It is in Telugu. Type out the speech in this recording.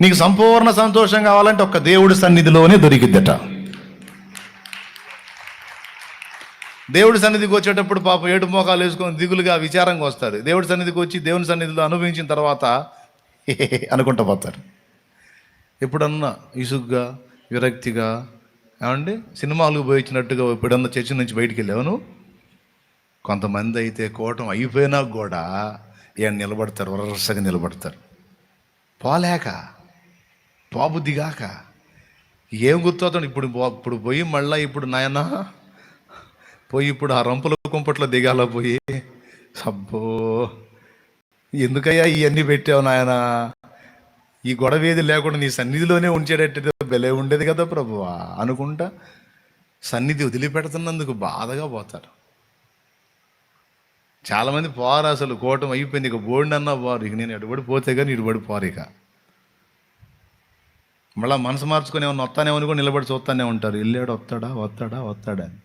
నీకు సంపూర్ణ సంతోషం కావాలంటే ఒక్క దేవుడి సన్నిధిలోనే దొరికిద్దట. దేవుడి సన్నిధికి వచ్చేటప్పుడు పాప ఏడు మోకాలు వేసుకొని దిగులుగా విచారంగా వస్తారు దేవుడి సన్నిధికి వచ్చి దేవుని సన్నిధిలో అనుభవించిన తర్వాత అనుకుంటూ పోతారు ఎప్పుడన్నా ఇసుగ్గా విరక్తిగా ఏమండి? సినిమాలకు పోయి వచ్చినట్టుగా ఎప్పుడన్నా చర్చి నుంచి బయటికి వెళ్ళావు కొంతమంది అయితే కోటం అయిపోయినా కూడా ఏం నిలబడతారు వరసగా నిలబడతారు. పోలేక పోబుద్దిగాక ఏం గుర్తవుతాడు ఇప్పుడు పో- ఇప్పుడు పోయి మళ్ళీ ఇప్పుడు నాయన పోయి ఇప్పుడు ఆ రంపుల కుంపట్లో దిగాల పోయి? సబ్బో. ఎందుకయ్యా ఇవన్నీ పెట్టావు నాయన? ఈ గొడవ ఏది లేకుండా నీ సన్నిధిలోనే ఉంచేటట్టు బెలే ఉండేది కదా ప్రభువా అనుకుంటా సన్నిధి వదిలిపెడుతున్నందుకు బాధగా పోతారు. చాలామంది పోరు అసలు కోటం అయిపోయింది ఇక బోర్డు పోరు ఇక నేను ఎడుబడి పోతే కానీ ఇటుబడి పోరు ఇక. మళ్ళీ మనసు మార్చుకొని ఏమన్నా వస్తానేమని కూడా నిలబడి చూస్తానే ఉంటారు. వెళ్ళాడు వస్తాడా వస్తాడా వస్తాడా అని.